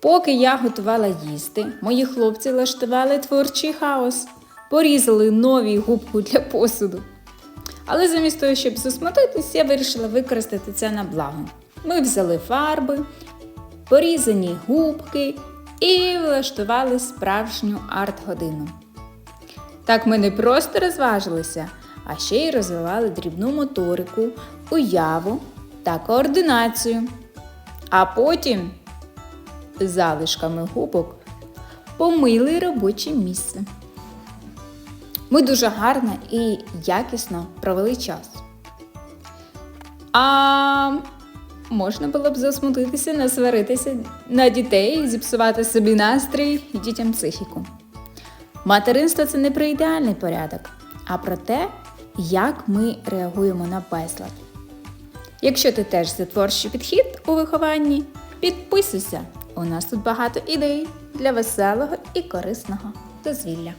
Поки я готувала їсти, мої хлопці влаштували творчий хаос, порізали нові губку для посуду. Але замість того, щоб засмутитись, я вирішила використати це на благо. Ми взяли фарби, порізані губки і влаштували справжню арт-годину. Так ми не просто розважилися, а ще й розвивали дрібну моторику, уяву та координацію. А потім залишками губок помили робоче місце. Ми дуже гарно і якісно провели час. А можна було б засмутитися, насваритися на дітей, зіпсувати собі настрій і дітям психіку. Материнство це не про ідеальний порядок, а про те, як ми реагуємо на безлад. Якщо ти теж за творчий підхід у вихованні, підписуйся. У нас тут багато ідей для веселого і корисного дозвілля.